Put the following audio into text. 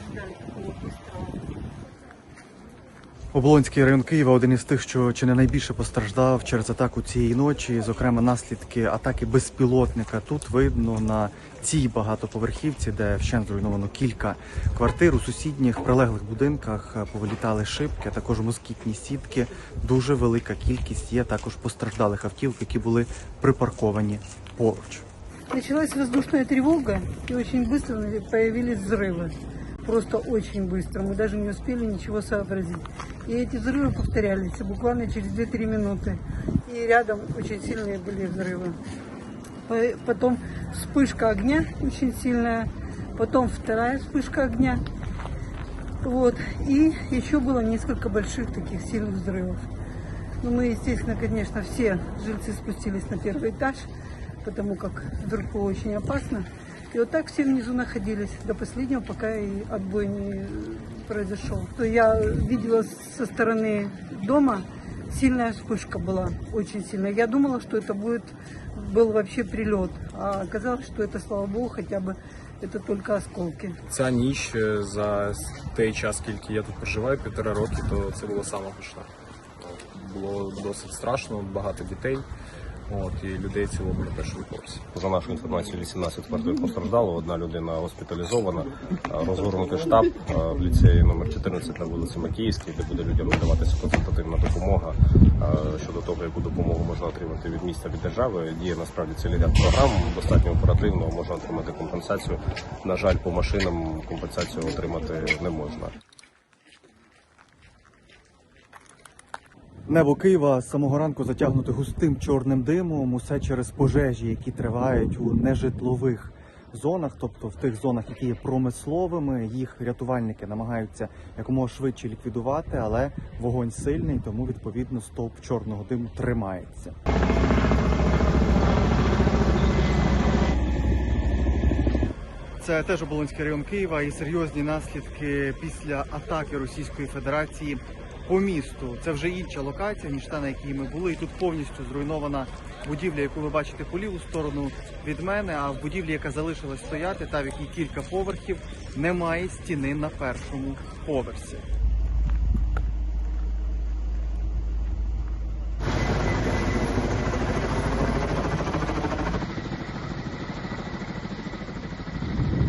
ожидали такого быстрого. Оболонський район Києва один із тих, що чи не найбільше постраждав через атаку цієї ночі, зокрема наслідки атаки безпілотника. Тут видно на цій багатоповерхівці, де вщент зруйновано кілька квартир. У сусідніх прилеглих будинках е, повилітали шибки, а також москітні сітки. Дуже велика кількість є також постраждалих автівок, які були припарковані поруч. Началась воздушная тревога, и очень быстро появились взрывы. Просто очень быстро. Мы даже не успели ничего сообразить. И эти взрывы повторялись буквально через 2-3 минуты. И рядом очень сильные были взрывы. По- Потом вспышка огня очень сильная. Потом вторая вспышка огня. Вот. И еще было несколько больших таких сильных взрывов. Ну, мы, естественно, конечно, все жильцы спустились на первый этаж, потому как вдруг очень опасно. И вот так все внизу находились до последнего, пока и отбой не произошел. То я видела со стороны дома сильная вспышка была, очень сильная. Я думала, что это будет был вообще прилет, а оказалось, что это, слава богу, хотя бы это только осколки. Ця ніч е, за той час, скільки я тут проживаю, півтора роки, то це було саме гучно. Було досить страшно, багато дітей. От, і людей в цілому на першому. За нашу інформацію, 18 квартир постраждало, одна людина госпіталізована. Розгорнутий штаб в ліцеї номер 14 на вулиці Макіївській, де буде людям надаватися консультативна допомога щодо того, яку допомогу можна отримати від міста від держави. Діє насправді цілий ряд програм, достатньо оперативно можна отримати компенсацію. На жаль, по машинам компенсацію отримати не можна. Небо Києва з самого ранку затягнуте густим чорним димом. Усе через пожежі, які тривають у нежитлових зонах, тобто в тих зонах, які є промисловими. Їх рятувальники намагаються якомога швидше ліквідувати, але вогонь сильний, тому відповідно стовп чорного диму тримається. Це теж Оболонський район Києва і серйозні наслідки після атаки Російської Федерації по місту. Це вже інша локація, ніж та, на якій ми були. І тут повністю зруйнована будівля, яку ви бачите по ліву сторону від мене. А в будівлі, яка залишилась стояти, та в якій кілька поверхів, немає стіни на першому поверсі.